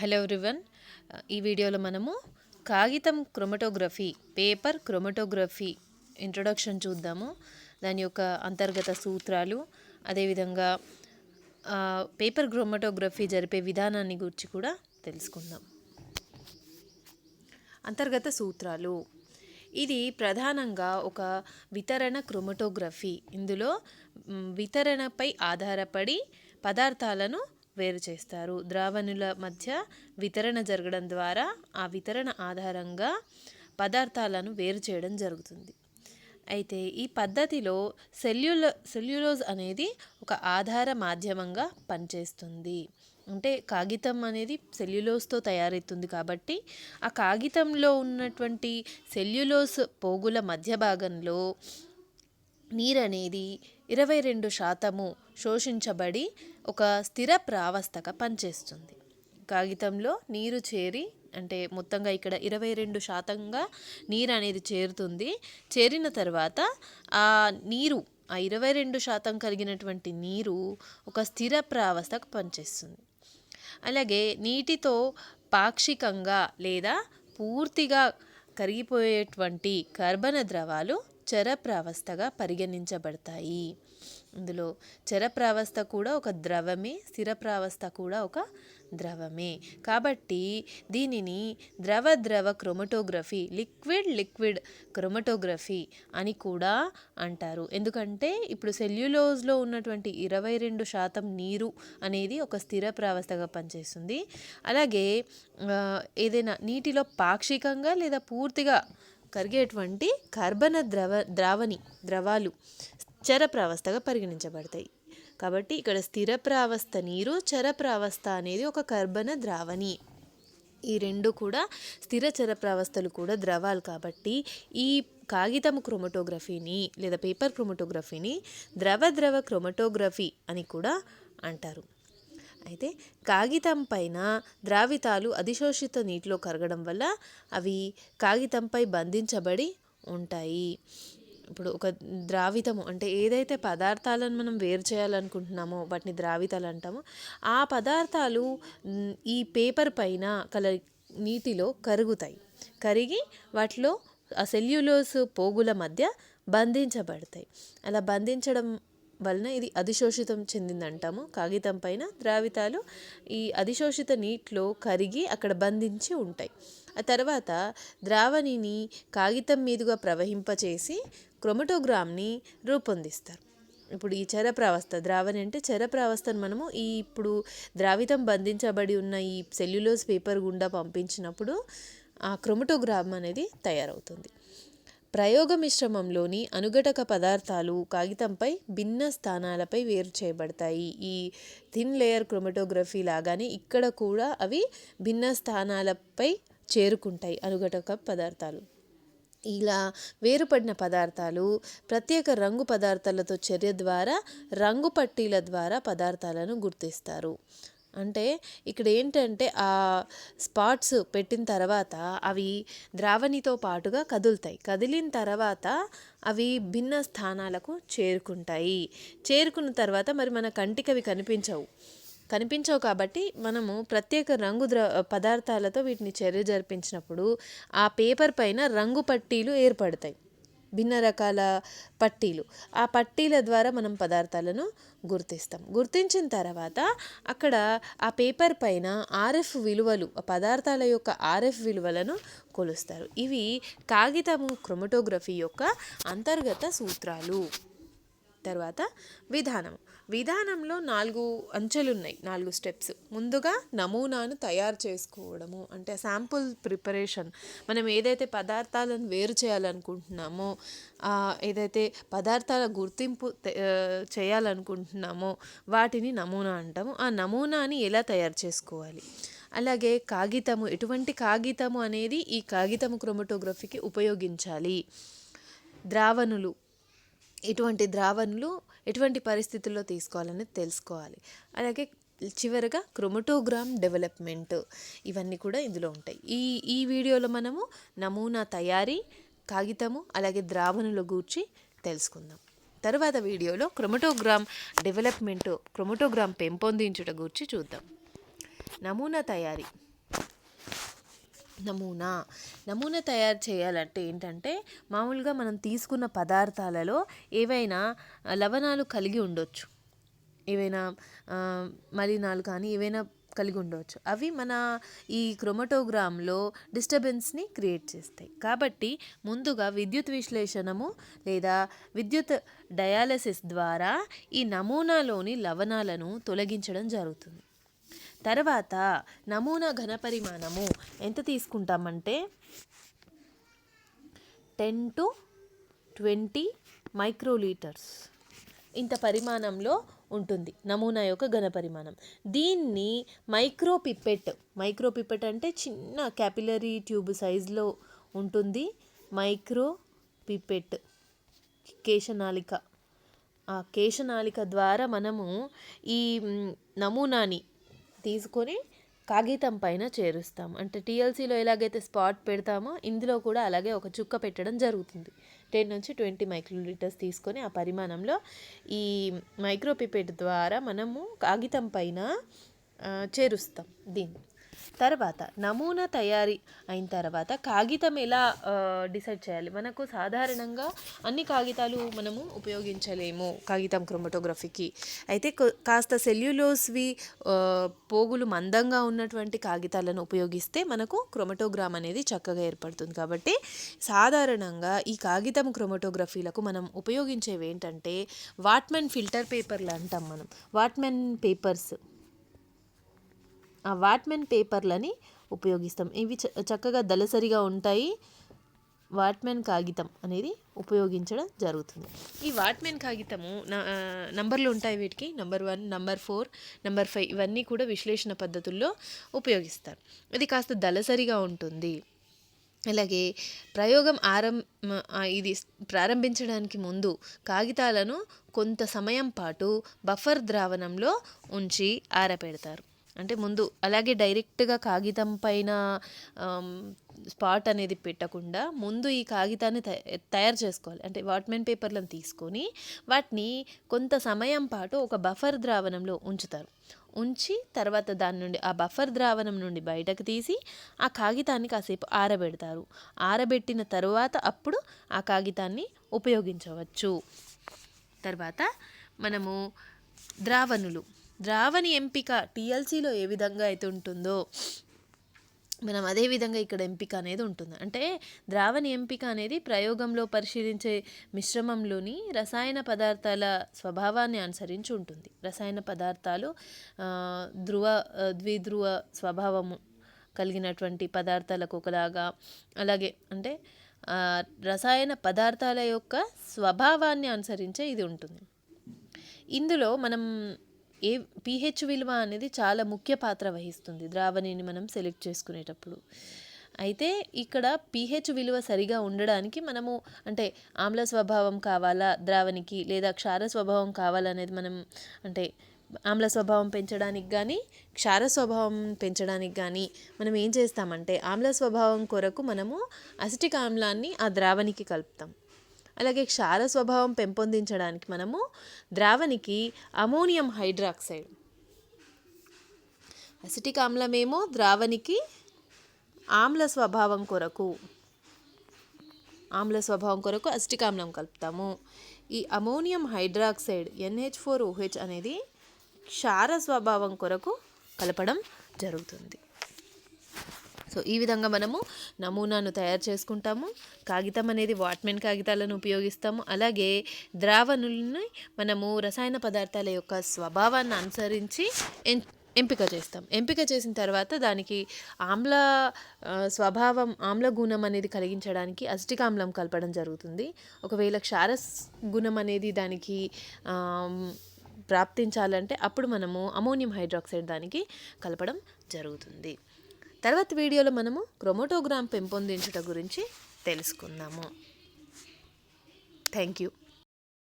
Hello everyone. ఈ వీడియోలో మనము కాగితం క్రొమటోగ్రఫీ పేపర్ క్రొమటోగ్రఫీ ఇంట్రొడక్షన్ చూద్దాము. దాని యొక్క అంతర్గత సూత్రాలు అదేవిధంగా పేపర్ క్రొమటోగ్రఫీ జరిపే విధానాన్ని గురించి కూడా తెలుసుకుందాం. అంతర్గత సూత్రాలు. ఇది ప్రధానంగా ఒక వితరణ క్రొమటోగ్రఫీ. ఇందులో వితరణపై ఆధారపడి పదార్థాలను వేరు చేస్తారు. ద్రావణుల మధ్య వితరణ జరగడం ద్వారా ఆ వితరణ ఆధారంగా పదార్థాలను వేరు చేయడం జరుగుతుంది. అయితే ఈ పద్ధతిలో సెల్యుల సెల్యులోజ్ అనేది ఒక ఆధార మాధ్యమంగా పనిచేస్తుంది. అంటే కాగితం అనేది సెల్యులోస్తో తయారవుతుంది కాబట్టి ఆ కాగితంలో ఉన్నటువంటి సెల్యులోస్ పోగుల మధ్య భాగంలో నీరు అనేది ఇరవై రెండు శాతము శోషించబడి ఒక స్థిర ప్రావస్థగా పనిచేస్తుంది. కాగితంలో నీరు చేరి అంటే మొత్తంగా ఇక్కడ ఇరవై రెండు శాతంగా నీరు అనేది చేరుతుంది. చేరిన తర్వాత ఆ నీరు ఆ ఇరవై రెండు శాతం కలిగినటువంటి నీరు ఒక స్థిర ప్రావస్థకు పనిచేస్తుంది. అలాగే నీటితో పాక్షికంగా లేదా పూర్తిగా కరిగిపోయేటువంటి కర్బన ద్రవాలు చరప్రావస్థగా పరిగణించబడతాయి. ఇందులో చరప్రావస్థ కూడా ఒక ద్రవమే స్థిరప్రావస్థ కూడా ఒక ద్రవమే. కాబట్టి దీనిని ద్రవ ద్రవ క్రొమటోగ్రఫీ లిక్విడ్ లిక్విడ్ క్రొమటోగ్రఫీ అని కూడా అంటారు. ఎందుకంటే ఇప్పుడు సెల్యులోజ్లో ఉన్నటువంటి ఇరవై రెండు శాతం నీరు అనేది ఒక స్థిర ప్రావస్థగా పనిచేస్తుంది. అలాగే ఏదైనా నీటిలో పాక్షికంగా లేదా పూర్తిగా కరిగేటువంటి కర్బన ద్రవ ద్రావణి ద్రవాలు చరప్రావస్థగా పరిగణించబడతాయి. కాబట్టి ఇక్కడ స్థిర ప్రావస్థ నీరు చరప్రావస్థ అనేది ఒక కర్బన ద్రావణి. ఈ రెండు కూడా స్థిర చరప్రావస్థలు కూడా ద్రవాలు కాబట్టి ఈ కాగితం క్రోమటోగ్రఫీని లేదా పేపర్ క్రోమటోగ్రఫీని ద్రవ ద్రవ క్రోమటోగ్రఫీ అని కూడా అంటారు. అయితే కాగితం పైన ద్రావితాలు అధిశోషిత నీటిలో కరగడం వల్ల అవి కాగితంపై బంధించబడి ఉంటాయి. ఇప్పుడు ఒక ద్రావితము అంటే ఏదైతే పదార్థాలను మనం వేరు చేయాలనుకుంటున్నామో వాటిని ద్రావితాలు అంటామో ఆ పదార్థాలు ఈ పేపర్ పైన కల నీటిలో కరుగుతాయి. కరిగి వాటిలో ఆ సెల్యులోస్ పోగుల మధ్య బంధించబడతాయి. అలా బంధించడం వలన ఇది అధిశోషితం చెందిందంటాము. కాగితం పైన ద్రావితాలు ఈ అధిశోషిత నీటిలో కరిగి అక్కడ బంధించి ఉంటాయి. ఆ తర్వాత ద్రావణిని కాగితం మీదుగా ప్రవహింపచేసి క్రొమటోగ్రామ్ని రూపొందిస్తారు. ఇప్పుడు ఈ చరప్రావస్థ ద్రావణి అంటే చరప్రావస్థను మనము ఈ ఇప్పుడు ద్రావితం బంధించబడి ఉన్న ఈ సెల్యులోజ్ పేపర్ గుండా పంపించినప్పుడు ఆ క్రొమటోగ్రామ్ అనేది తయారవుతుంది. ప్రయోగ మిశ్రమంలోని అనుఘటక పదార్థాలు కాగితంపై భిన్న స్థానాలపై వేరు చేయబడతాయి. ఈ థిన్ లేయర్ క్రోమటోగ్రఫీ లాగానే ఇక్కడ కూడా అవి భిన్న స్థానాలపై చేరుకుంటాయి అనుఘటక పదార్థాలు. ఇలా వేరుపడిన పదార్థాలు ప్రత్యేక రంగు పదార్థాలతో చర్య ద్వారా రంగు పట్టీల ద్వారా పదార్థాలను గుర్తిస్తారు. అంటే ఇక్కడ ఏంటంటే ఆ స్పాట్స్ పెట్టిన తర్వాత అవి ద్రావణితో పాటుగా కదులుతాయి. కదిలిన తర్వాత అవి భిన్న స్థానాలకు చేరుకుంటాయి. చేరుకున్న తర్వాత మరి మన కంటికి అవి కనిపించవు. కనిపించవు కాబట్టి మనము ప్రత్యేక రంగు ద్ర పదార్థాలతో వీటిని చర్య జరిపించినప్పుడు ఆ పేపర్ పైన రంగు పట్టీలు ఏర్పడతాయి. భిన్న రకాల పట్టీలు. ఆ పట్టీల ద్వారా మనం పదార్థాలను గుర్తిస్తాం. గుర్తించిన తర్వాత అక్కడ ఆ పేపర్ పైన ఆర్ఎఫ్ విలువలు పదార్థాల యొక్క ఆర్ఎఫ్ విలువలను కొలుస్తారు. ఇవి కాగితము క్రొమటోగ్రఫీ యొక్క అంతర్గత సూత్రాలు. తర్వాత విధానం విధానంలో నాలుగు అంచెలు ఉన్నాయి నాలుగు స్టెప్స్. ముందుగా నమూనాను తయారు చేసుకోవడము అంటే శాంపుల్ ప్రిపరేషన్. మనం ఏదైతే పదార్థాలను వేరు చేయాలనుకుంటున్నామో ఏదైతే పదార్థాల గుర్తింపు చేయాలనుకుంటున్నామో వాటిని నమూనా అంటాము. ఆ నమూనాని ఎలా తయారు చేసుకోవాలి? అలాగే కాగితము ఎటువంటి కాగితము అనేది ఈ కాగితము క్రొమటోగ్రఫీకి ఉపయోగించాలి. ద్రావణులు ఎటువంటి ద్రావణులు ఎటువంటి పరిస్థితుల్లో తీసుకోవాలనేది తెలుసుకోవాలి. అలాగే చివరగా క్రొమటోగ్రామ్ డెవలప్మెంట్ ఇవన్నీ కూడా ఇందులో ఉంటాయి. ఈ ఈ వీడియోలో మనము నమూనా తయారీ కాగితము అలాగే ద్రావణుల గూర్చి తెలుసుకుందాం. తరువాత వీడియోలో క్రోమటోగ్రామ్ డెవలప్మెంట్ క్రోమటోగ్రామ్ పెంపొందించుట గూర్చి చూద్దాం. నమూనా తయారీ. నమూనా. నమూనా తయారు చేయాలంటే ఏంటంటే మామూలుగా మనం తీసుకున్న పదార్థాలలో ఏవైనా లవణాలు కలిగి ఉండొచ్చు. ఏవైనా మలినాలు కానీ ఏవైనా కలిగి ఉండవచ్చు అవి మన ఈ క్రోమటోగ్రామ్లో డిస్టర్బెన్స్ని క్రియేట్ చేస్తాయి. కాబట్టి ముందుగా విద్యుత్ విశ్లేషణము లేదా విద్యుత్ డయాలసిస్ ద్వారా ఈ నమూనాలోని లవణాలను తొలగించడం జరుగుతుంది. తర్వాత నమూనా ఘనపరిమాణము ఎంత తీసుకుంటామంటే టెన్ టు ట్వంటీ మైక్రోలీటర్స్. ఇంత పరిమాణంలో ఉంటుంది నమూనా యొక్క ఘనపరిమాణం. దీన్ని మైక్రో పిప్పెట్ మైక్రో పిప్పెట్ అంటే చిన్న క్యాపిలరీ ట్యూబ్ సైజులో ఉంటుంది. మైక్రో పిప్పెట్ కేశనాళిక. ఆ కేశనాళిక ద్వారా మనము ఈ నమూనాని తీసుకొని కాగితం పైన చేరుస్తాం. అంటే టీఎల్సీలో ఎలాగైతే స్పాట్ పెడతామో ఇందులో కూడా అలాగే ఒక చుక్క పెట్టడం జరుగుతుంది. టెన్ నుంచి ట్వంటీ మైక్రోలీటర్స్ తీసుకొని ఆ పరిమాణంలో ఈ మైక్రోపిపెట్ ద్వారా మనము కాగితం పైన చేరుస్తాం దీన్ని. తర్వాత నమూనా తయారీ అయిన తర్వాత కాగితం ఎలా డిసైడ్ చేయాలి? మనకు సాధారణంగా అన్ని కాగితాలు మనము ఉపయోగించలేము కాగితం క్రోమటోగ్రఫీకి. అయితే కాస్త సెల్యులోస్వి పోగులు మందంగా ఉన్నటువంటి కాగితాలను ఉపయోగిస్తే మనకు క్రోమటోగ్రామ్ అనేది చక్కగా ఏర్పడుతుంది. కాబట్టి సాధారణంగా ఈ కాగితం క్రోమటోగ్రఫీలకు మనం ఉపయోగించేవి ఏంటంటే వాట్మెన్ ఫిల్టర్ పేపర్లు అంటాం మనం. వాట్మెన్ పేపర్స్ వాట్మెన్ పేపర్లని ఉపయోగిస్తాం. ఇవి చ- చక్కగా దళసరిగా ఉంటాయి. వాట్మెన్ కాగితం అనేది ఉపయోగించడం జరుగుతుంది. ఈ వాట్మెన్ కాగితము న- నంబర్లు ఉంటాయి వీటికి. Number one number four number five ఇవన్నీ కూడా విశ్లేషణ పద్ధతుల్లో ఉపయోగిస్తారు. ఇది కాస్త దళసరిగా ఉంటుంది. అలాగే ప్రయోగం ఆరం ఇది ప్రారంభించడానికి ముందు కాగితాలను కొంత సమయం పాటు బఫర్ ద్రావణంలో ఉంచి ఆరబెడతారు అంటే ముందు అలాగే డైరెక్ట్గా కాగితం పైన స్పాట్ అనేది పెట్టకుండా ముందు ఈ కాగితాన్ని తయ- తయారు చేసుకోవాలి. అంటే వాట్మెన్ పేపర్లను తీసుకొని వాటిని కొంత సమయం పాటు ఒక బఫర్ ద్రావణంలో ఉంచుతారు. ఉంచి తర్వాత దాని నుండి ఆ బఫర్ ద్రావణం నుండి బయటకు తీసి ఆ కాగితాన్ని కాసేపు ఆరబెడతారు. ఆరబెట్టిన తర్వాత అప్పుడు ఆ కాగితాన్ని ఉపయోగించవచ్చు. తర్వాత మనము ద్రావణులు ద్రావణి ఎంపిక టీఎల్సీలో ఏ విధంగా అయితే ఉంటుందో మనం అదే విధంగా ఇక్కడ ఎంపిక అనేది ఉంటుంది. అంటే ద్రావణి ఎంపిక అనేది ప్రయోగంలో పరిశీలించే మిశ్రమంలోని రసాయన పదార్థాల స్వభావాన్ని అనుసరించి ఉంటుంది. రసాయన పదార్థాలు ధ్రువ ద్విధ్రువ స్వభావము కలిగినటువంటి పదార్థాలకు ఒకలాగా అలాగే అంటే రసాయన పదార్థాల యొక్క స్వభావాన్ని అనుసరించే ఇది ఉంటుంది. ఇందులో మనం ఏ పీహెచ్ విలువ అనేది చాలా ముఖ్య పాత్ర వహిస్తుంది ద్రావణిని మనం సెలెక్ట్ చేసుకునేటప్పుడు. అయితే ఇక్కడ పీహెచ్ విలువ సరిగా ఉండడానికి మనము అంటే ఆమ్ల స్వభావం కావాలా ద్రావణికి లేదా క్షార స్వభావం కావాలనేది మనం అంటే ఆమ్ల స్వభావం పెంచడానికి కానీ క్షార స్వభావం పెంచడానికి కానీ మనం ఏం చేస్తామంటే ఆమ్ల స్వభావం కొరకు మనము అసిటిక్ ఆమ్లాన్ని ఆ ద్రావణికి కలుపుతాం. అలాగే క్షార స్వభావం పెంపొందించడానికి మనము ద్రావణికి అమోనియం హైడ్రాక్సైడ్. అసిటిక్ ఆమ్లమేమో ద్రావణికి ఆమ్ల స్వభావం కొరకు ఆమ్ల స్వభావం కొరకు అసిటిక్ ఆమ్లం కలుపుతాము. ఈ ammonium hydroxide NH four OH అనేది క్షార స్వభావం కొరకు కలపడం జరుగుతుంది. సో ఈ విధంగా మనము నమూనాను తయారు చేసుకుంటాము. కాగితం అనేది వాట్మెన్ కాగితాలను ఉపయోగిస్తాము. అలాగే ద్రావణుల్ని మనము రసాయన పదార్థాల యొక్క స్వభావాన్ని అనుసరించి ఎం ఎంపిక చేస్తాం. ఎంపిక చేసిన తర్వాత దానికి ఆమ్ల స్వభావం ఆమ్ల గుణం అనేది కలిగించడానికి అసిటిక్ ఆమ్లం కలపడం జరుగుతుంది. ఒకవేళ క్షార గుణం అనేది దానికి ప్రాప్తించాలంటే అప్పుడు మనము అమోనియం హైడ్రాక్సైడ్ దానికి కలపడం జరుగుతుంది. తర్వాత వీడియోలో మనము క్రోమోటోగ్రామ్ పెంపొందించుట గురించి తెలుసుకుందాము. Thank you